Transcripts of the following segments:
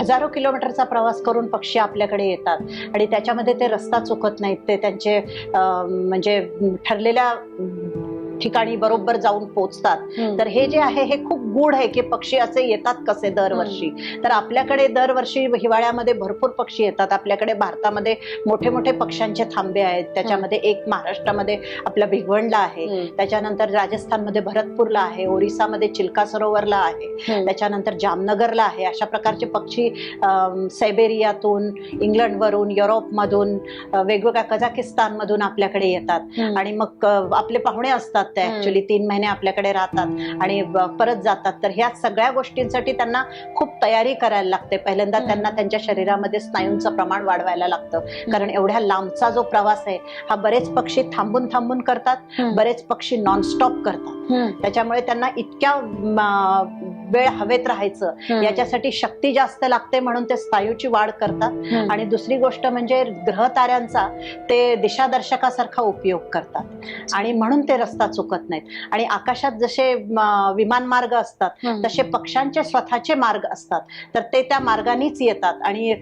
हजारो किलोमीटरचा प्रवास करून पक्षी आपल्याकडे येतात. आणि त्याच्यामध्ये ते रस्ता चुकत नाहीत. ते त्यांचे म्हणजे ठरलेल्या ठिकाणी बरोबर जाऊन पोचतात. तर हे जे आहे हे खूप गूढ आहे की पक्षी असे येतात कसे दरवर्षी. तर आपल्याकडे दरवर्षी हिवाळ्यामध्ये भरपूर पक्षी येतात. आपल्याकडे भारतामध्ये मोठे मोठे पक्ष्यांचे थांबे आहेत. त्याच्यामध्ये एक महाराष्ट्रामध्ये आपला भिगवणला आहे. त्याच्यानंतर राजस्थानमध्ये भरतपूरला आहे. ओरिसामध्ये चिल्का सरोवरला आहे. त्याच्यानंतर जामनगरला आहे. अशा प्रकारचे पक्षी सायबेरियातून इंग्लंडवरून युरोपमधून वेगवेगळ्या कझाकिस्तानमधून आपल्याकडे येतात. आणि मग आपले पाहुणे असतात. ते हम्म. ऍक्च्युली तीन महिने आपल्याकडे राहतात. आणि परत जातात. तर ह्या सगळ्या गोष्टींसाठी त्यांना खूप तयारी करायला लागते. पहिल्यांदा. त्यांना त्यांच्या शरीरामध्ये स्नायूंचं प्रमाण वाढवायला लागतं. कारण एवढ्या लांबचा जो प्रवास आहे हा बरेच पक्षी थांबून थांबून करतात. बरेच पक्षी नॉनस्टॉप करतात. त्याच्यामुळे त्यांना इतक्या वेळ हवेत राहायचं. याच्यासाठी शक्ती जास्त लागते म्हणून ते स्नायूची वाढ करतात. आणि दुसरी गोष्ट म्हणजे ग्रह ताऱ्यांचा ते दिशादर्शकासारखा उपयोग करतात. आणि म्हणून ते रस्ता चुकत नाहीत. आणि आकाशात जसे विमान मार्ग असतात तसे पक्ष्यांचे स्वतःचे मार्ग असतात. तर ते त्या मार्गानेच येतात. आणि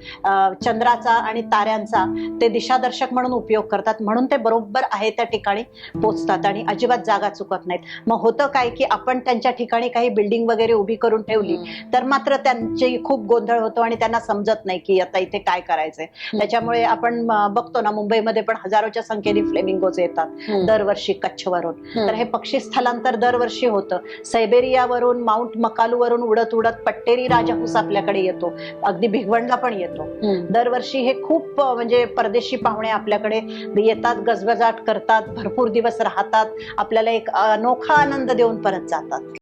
चंद्राचा आणि ताऱ्यांचा ते दिशादर्शक म्हणून उपयोग करतात. म्हणून ते बरोबर आहे त्या ठिकाणी पोचतात आणि अजिबात जागा चुकत नाहीत. मग होतं काय की आपण त्यांच्या ठिकाणी काही बिल्डिंग वगैरे उभी करून ठेवली तर मात्र त्यांची खूप गोंधळ होतो आणि त्यांना समजत नाही की आता इथे काय करायचंय. त्याच्यामुळे आपण बघतो ना मुंबईमध्ये पण हजारोच्या संख्येने फ्लेमिंगोज येतात. दरवर्षी कच्छवरून. तर हे पक्षी स्थलांतर दरवर्षी होतं. सायबेरियावरून माउंट मकालूवरून उडत उडत पट्टेरी राजहंस आपल्याकडे येतो. अगदी भिगवणला पण येतो. दरवर्षी हे खूप म्हणजे परदेशी पाहुणे आपल्याकडे येतात गजबजाट करतात भरपूर दिवस राहतात. आपल्याला एक अनोखा आनंद देऊन परत जातात.